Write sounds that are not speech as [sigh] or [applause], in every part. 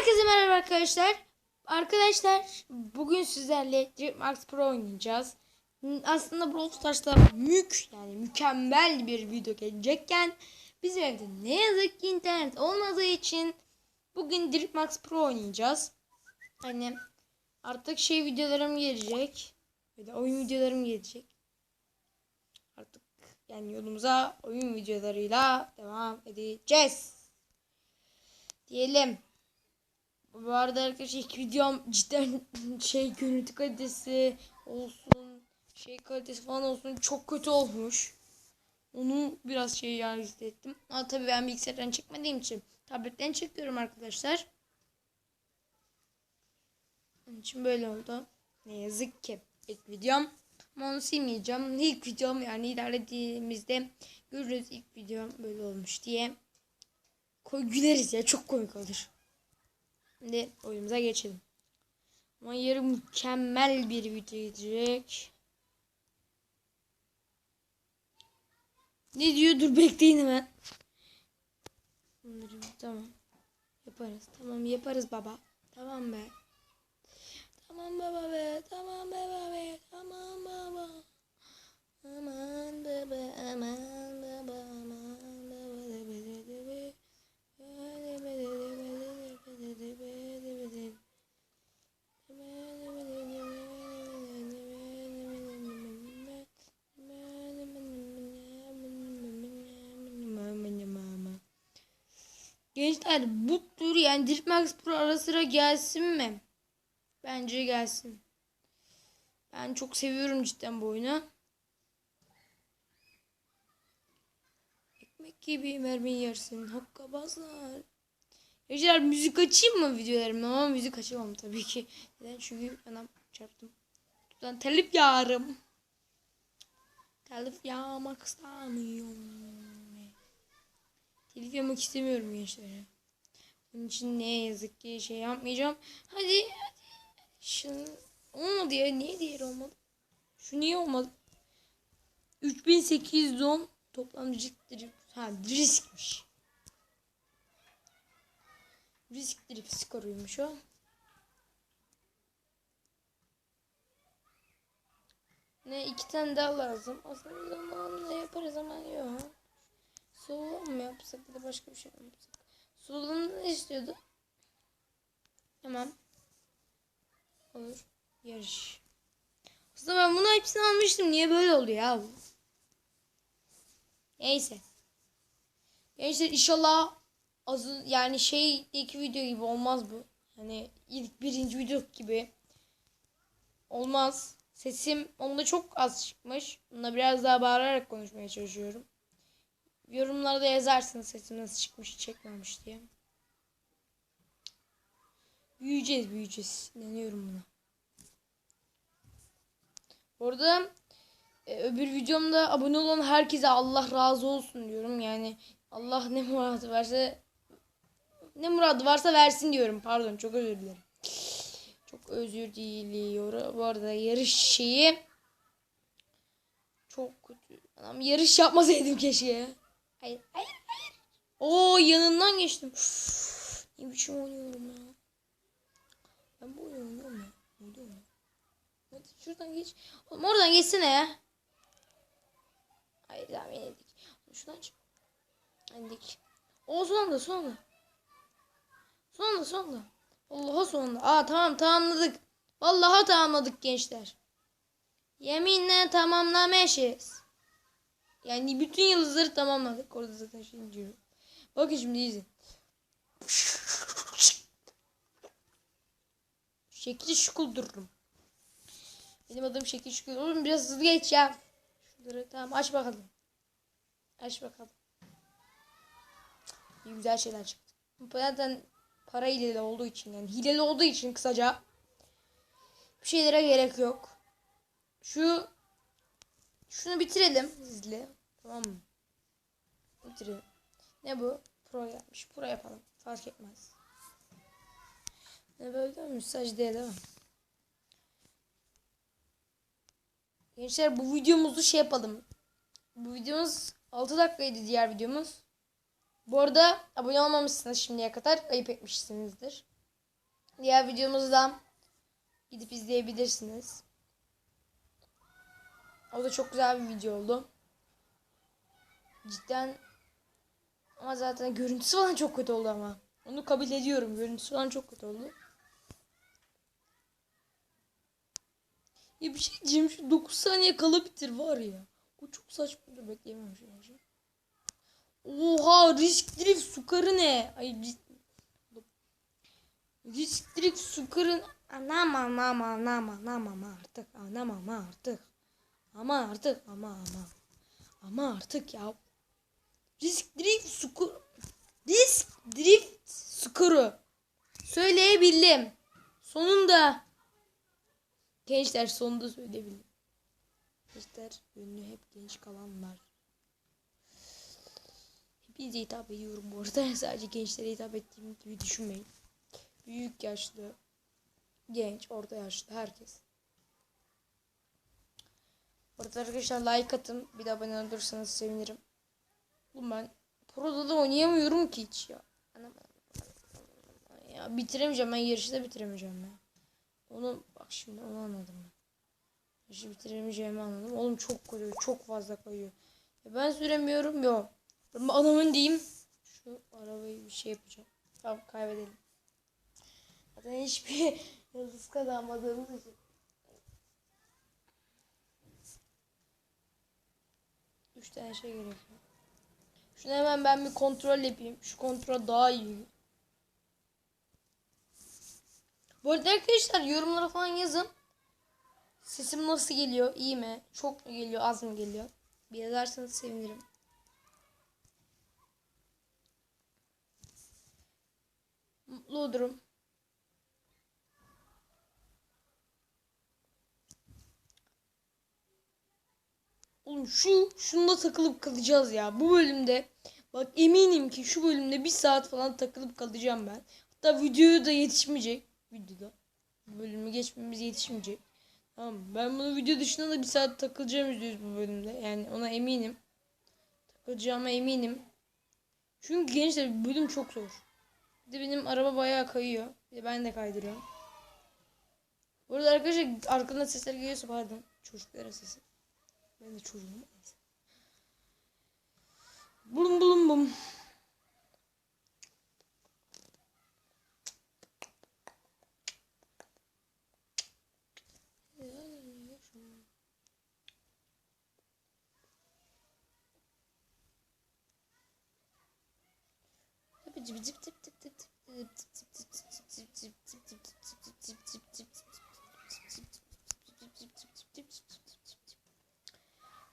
Herkese merhaba arkadaşlar. Arkadaşlar bugün sizlerle Dream Max Pro oynayacağız. Aslında Brawl Stars'ta mük yani mükemmel bir video gelecekken bizim evde ne yazık ki internet olmadığı için bugün Dream Max Pro oynayacağız. Hani artık şey videolarım gelecek. Böyle oyun videolarım gelecek. Artık yani yolumuza oyun videolarıyla devam edeceğiz. Diyelim. Bu arada arkadaşlar ilk videom cidden [laughs] şey görüntü kalitesi olsun şey kalitesi falan olsun çok kötü olmuş. Onu biraz şey yani hissettim. Ama tabii ben bilgisayardan çekmediğim için tabletten çekiyorum arkadaşlar. Onun için böyle oldu. Ne yazık ki ilk videom. Ama onu silmeyeceğim. İlk videom yani ilerlediğimizde görürüz ilk videom böyle olmuş diye. Koy güleriz ya çok komik olur. Şimdi oyunumuza geçelim. Ama mükemmel bir video gelecek. Ne diyor? Dur bekleyin hemen. Bunları tamam. Yaparız. Tamam yaparız baba. Tamam be. Tamam baba be. Tamam baba be. Tamam baba. Aman baba aman baba aman baba de be de be. Gençler bu tür yani Drift Max Pro ara sıra gelsin mi? Bence gelsin. Ben çok seviyorum cidden bu oyunu. Ekmek gibi mermi yersin hokkabazlar. Gençler müzik açayım mı videolarımda ama müzik açamam tabii ki. Neden? Çünkü anam çarptım. Ben telif yağarım. Telif yağmak istemiyorum. Telif yemek istemiyorum gençler. Bunun için ne yazık ki şey yapmayacağım. Hadi hadi. Şunu olmadı ya. Niye diğeri olmadı? Şu niye olmadı? 3810 toplam riskleri. Ha riskmiş. Risk drift skoruymuş o. Ne iki tane daha lazım. Aslında zamanla yaparız ama yok. Soğuğu mu yapsak ya da başka bir şey mi yapsak? Soğuğunu ne istiyordu? Tamam. Olur. Yarış. Aslında ben bunu hepsini almıştım. Niye böyle oldu ya? Neyse. Gençler inşallah az yani şeydeki video gibi olmaz bu. Hani ilk birinci video gibi olmaz. Sesim onda çok az çıkmış. Bunda biraz daha bağırarak konuşmaya çalışıyorum. Yorumlarda yazarsınız sesim nasıl çıkmış çekmemiş diye. Büyüyeceğiz büyüyeceğiz. İnanıyorum buna. Orada e, öbür videomda abone olan herkese Allah razı olsun diyorum. Yani Allah ne muradı verse ne muradı varsa versin diyorum. Pardon çok özür dilerim. Çok özür diliyorum. Bu arada yarış şeyi çok kötü. Adam yarış yapmasaydım keşke. Hayır hayır hayır. Oo yanından geçtim. Uf, ne biçim oynuyorum ya. Ben bu oyunu oynuyorum ya. Oynuyorum ya. Hadi şuradan geç. Oğlum oradan geçsene ya. Hayır tamam yedik. Şuradan çık. Yendik. O son anda son anda. Allah'a sonunda. Aa tamam tamamladık. Vallahi tamamladık gençler. Yeminle tamamlamışız. Yani bütün yıldızları tamamladık. Orada zaten şey diyorum. Bakın şimdi izin. Şekil şukul dururum. Benim adım Şekil şukul. Oğlum biraz hızlı geç ya. Şunları tamam aç bakalım. Aç bakalım. İyi güzel şeyler çıktı. Bu zaten para hileli olduğu için yani hileli olduğu için kısaca bir şeylere gerek yok. Şu şunu bitirelim hızlı. Tamam mı? Bitirelim. Ne bu? Pro yapmış. Pro yapalım. Fark etmez. Ne böyle dönmüş secdeye değil? Gençler bu videomuzu şey yapalım. Bu videomuz 6 dakikaydı diğer videomuz. Bu arada abone olmamışsınız şimdiye kadar ayıp etmişsinizdir. Diğer videomuzda gidip izleyebilirsiniz. O da çok güzel bir video oldu. Cidden ama zaten görüntüsü falan çok kötü oldu ama. Onu kabul ediyorum. Görüntüsü falan çok kötü oldu. Ya bir şey diyeceğim şu 9 saniye kala bitir var ya. O çok saçma. Dur bekleyemem şu an. Oha risk drift sukarı ne? Ay risk, risk drift sukarın anam anam anam anam artık anam artık. Ama artık ama ama. Ama artık ya. Risk drift sukur risk drift skoru söyleyebildim. Sonunda gençler sonunda söyleyebildim. Gençler ünlü hep genç kalanlar. Hepinize hitap ediyorum bu arada. [laughs] Sadece gençlere hitap ettiğim gibi düşünmeyin. Büyük yaşlı, genç, orta yaşlı herkes. Orada arkadaşlar like atın. Bir de abone olursanız sevinirim. Oğlum ben Pro'da da oynayamıyorum ki hiç ya. Ya bitiremeyeceğim ben yarışı da bitiremeyeceğim ben. Onu bak şimdi onu anladım ben. Yarışı bitiremeyeceğimi anladım. Oğlum çok koyuyor. Çok fazla koyuyor. Ya ben süremiyorum yok. Ben adamın diyeyim. Şu arabayı bir şey yapacağım. Tamam kaybedelim. Zaten hiçbir [laughs] yıldız kazanmadığımız için. Üç tane şey gerekiyor. Şunu hemen ben bir kontrol yapayım. Şu kontrol daha iyi. Bu arada arkadaşlar yorumlara falan yazın. Sesim nasıl geliyor? İyi mi? Çok mu geliyor? Az mı geliyor? Bir yazarsanız sevinirim. Mutlu olurum. Oğlum şu şunda takılıp kalacağız ya. Bu bölümde bak eminim ki şu bölümde bir saat falan takılıp kalacağım ben. Hatta videoyu da yetişmeyecek. Videoda. Bu bölümü geçmemiz yetişmeyecek. Tamam? Ben bunu video dışında da bir saat takılacağım yüzde bu bölümde. Yani ona eminim. Takılacağıma eminim. Çünkü gençler bölüm çok zor. Bir de benim araba bayağı kayıyor. Bir de ben de kaydırıyorum. Burada arkadaşlar arkadan sesler geliyorsa pardon. Çocuklara sesi. Ben de çocuğum. Neyse. Bulum bulum bum.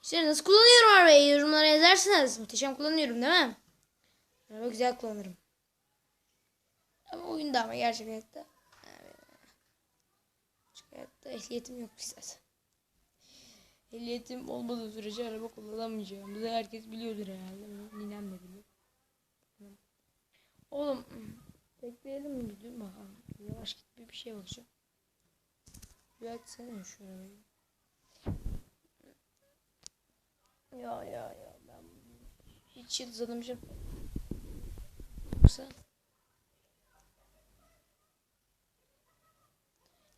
İşte nasıl kullanıyorum arabayı yorumlara yazarsınız. Muhteşem kullanıyorum değil mi? Araba güzel kullanırım. Ama oyunda ama gerçek hayatta. Gerçek hayatta ehliyetim yok zaten. Ehliyetim olmadığı sürece araba kullanamayacağım. Bunu herkes biliyordur herhalde. Ninem de biliyor. Oğlum bekleyelim mi? Dur bakalım. Yavaş git bir bir şey olacak. Bir açsana şu arabayı. Ya ya ya ben hiç yıldız alamayacağım. Yoksa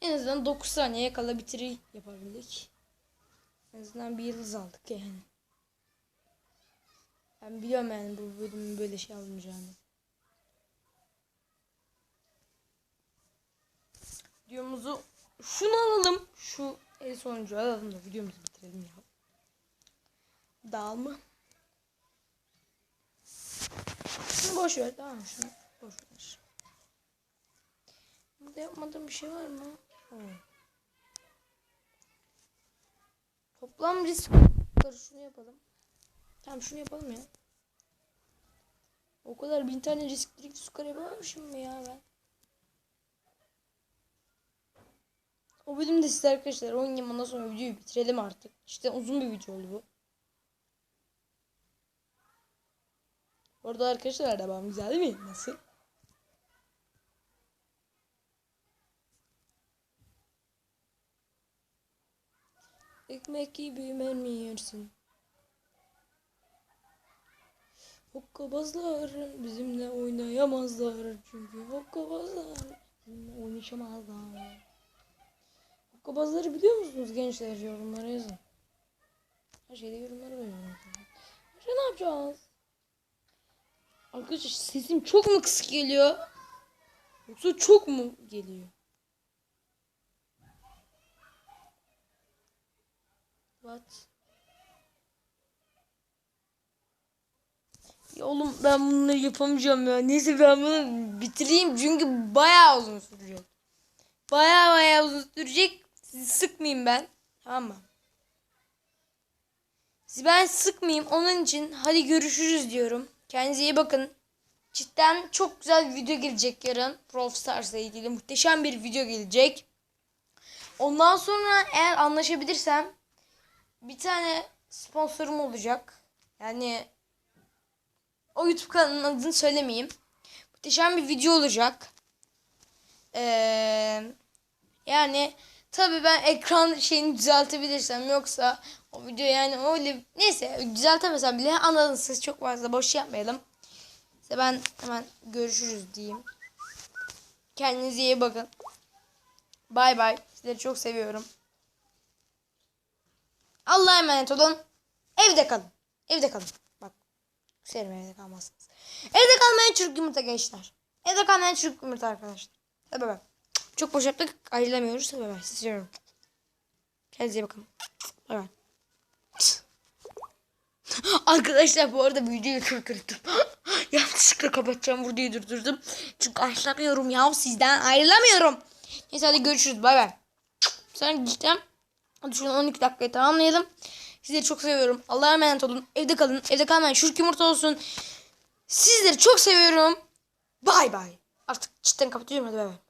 en azından 9 saniyeye kala bitiri yapabildik. En azından bir yıldız aldık yani. Ben biliyorum yani bu bölümün böyle şey almayacağını. Videomuzu şunu alalım. Şu en sonuncu alalım da videomuzu bitirelim ya. Şunu boş ver tamam şunu boş ver. Burada yapmadığım bir şey var mı? Oh. Toplam risk şunu yapalım. Tamam şunu yapalım ya. O kadar bin tane risk risk skor yapamamışım mı ya ben? O bölümde size arkadaşlar 10 yıl ondan sonra videoyu bitirelim artık. İşte uzun bir video oldu bu. Orada arkadaşlar arabam güzel değil mi? Nasıl? Ekmek gibi mermi yersin. Hokkabazlar bizimle oynayamazlar çünkü hokkabazlar Benimle oynayamazlar. Hokkabazları biliyor musunuz gençler? Yorumlara yazın. Her şeyde yorumlara yazın. Başka ne yapacağız? Arkadaşlar sesim çok mu kısık geliyor? Yoksa çok mu geliyor? What? Ya oğlum ben bunları yapamayacağım ya. Neyse ben bunu bitireyim çünkü bayağı uzun sürecek. Bayağı bayağı uzun sürecek. Sizi sıkmayayım ben. Tamam mı? Sizi ben sıkmayayım. Onun için hadi görüşürüz diyorum. Kendinize iyi bakın. Cidden çok güzel video gelecek yarın. Brawl Stars'la ilgili muhteşem bir video gelecek. Ondan sonra eğer anlaşabilirsem bir tane sponsorum olacak. Yani o YouTube kanalının adını söylemeyeyim. Muhteşem bir video olacak. Ee, yani tabii ben ekran şeyini düzeltebilirsem yoksa o video yani öyle neyse düzeltemesem bile anladınız siz çok fazla boş yapmayalım. İşte ben hemen görüşürüz diyeyim. Kendinize iyi bakın. Bay bay. Sizleri çok seviyorum. Allah'a emanet olun. Evde kalın. Evde kalın. Bak. Serim evde kalmazsınız. Evde kalmayan çürük yumurta gençler. Evde kalmayan çürük yumurta arkadaşlar. Hadi bay. Çok boş yaptık. Ayrılamıyoruz. Bay bay. Sizi. Kendinize iyi bakın. Bay bay. [laughs] Arkadaşlar bu arada videoyu durdurdum. [gasps] Yanlışlıkla kapatacağım videoyu durdurdum. Çünkü ayrılamıyorum ya sizden ayrılamıyorum. Neyse hadi görüşürüz bay bay. Sonra gideceğim. Hadi şunu 12 dakikayı tamamlayalım. Sizleri çok seviyorum. Allah'a emanet olun. Evde kalın. Evde kalmayın. Şurk yumurta olsun. Sizleri çok seviyorum. Bay bay. Artık cidden kapatıyorum hadi bay bay.